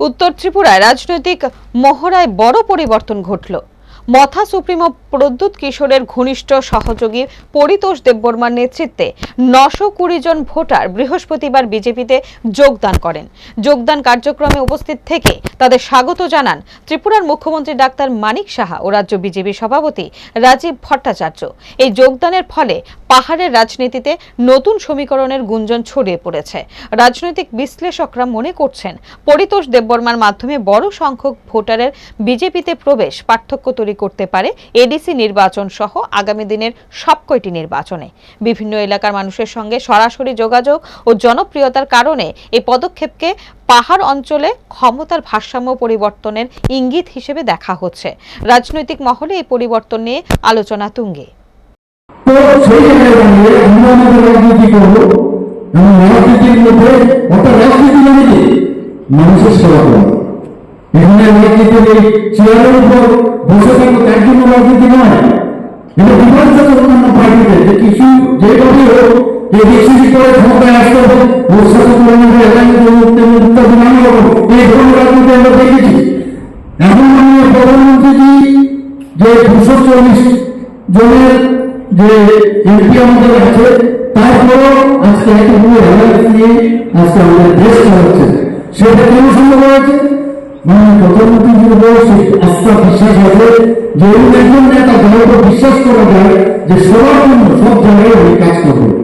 উত্তর ত্রিপুরায় রাজনৈতিক মহড়ায় বড় পরিবর্তন ঘটল। মথা সুপ্রিমো প্রদ্যুৎ কিশোরের ঘনিষ্ঠ সহযোগী পরিতোষ দেববর্মার নেতৃত্বে নশো কুড়ি জন ভোটার বৃহস্পতিবার বিজেপিতে যোগদান করেন। যোগদান কার্যক্রমে উপস্থিত থেকে তাদের স্বাগত জানান ত্রিপুরার মুখ্যমন্ত্রী ডাক্তার মানিক সাহা ও রাজ্য বিজেপি সভাপতি রাজীব ভট্টাচার্য। এই যোগদানের ফলে পাহাড়ের রাজনীতিতে নতুন সমীকরণের গুঞ্জন ছড়িয়ে পড়েছে। রাজনৈতিক বিশ্লেষকরা মনে করছেন, পরিতোষ দেববর্মার মাধ্যমে বড় সংখ্যক ভোটারের বিজেপিতে প্রবেশ, পার্থক্য তৈরি করতে পারে এডিসি নির্বাচন সহ আগামী দিনের সবকয়টি নির্বাচনে। বিভিন্ন এলাকার মানুষের সঙ্গে সরাসরি যোগাযোগ ও জনপ্রিয়তার কারণে এই পদক্ষেপকে পাহাড় অঞ্চলে ক্ষমতার ভারসাম্য পরিবর্তনের ইঙ্গিত হিসেবে দেখা হচ্ছে। রাজনৈতিক মহলে এই পরিবর্তন নিয়ে আলোচনা তুঙ্গে। মানে মানুষের সেবা করা। এখানে চেয়ারের উপর রাজনীতি নয়। এটা বিভাজ্য অন্যান্য পার্টিতে যে কিছু যেভাবে হোক, যে বেশি করে ক্ষমতায় আসতে হবে ওর সাথে উঠতে উঠতে নানা এই ধরনের রাজনীতি আমরা দেখেছি। এখন মাননীয় প্রধানমন্ত্রীজি যে দুশো চল্লিশ জনের যে এমপি আমাদের আছে, তারপরেও আজকে এতগুলো হেলাস নিয়ে আজকে আমাদের দেশ চালাচ্ছে সেটা কেন সম্ভব হয়েছে? মানে উপর সেই আস্থা বিশ্বাস আছে, যে এরকম একজন নেতা যার উপর বিশ্বাস করা যায়, যে সবার জন্য সব জায়গায় কাজ করবে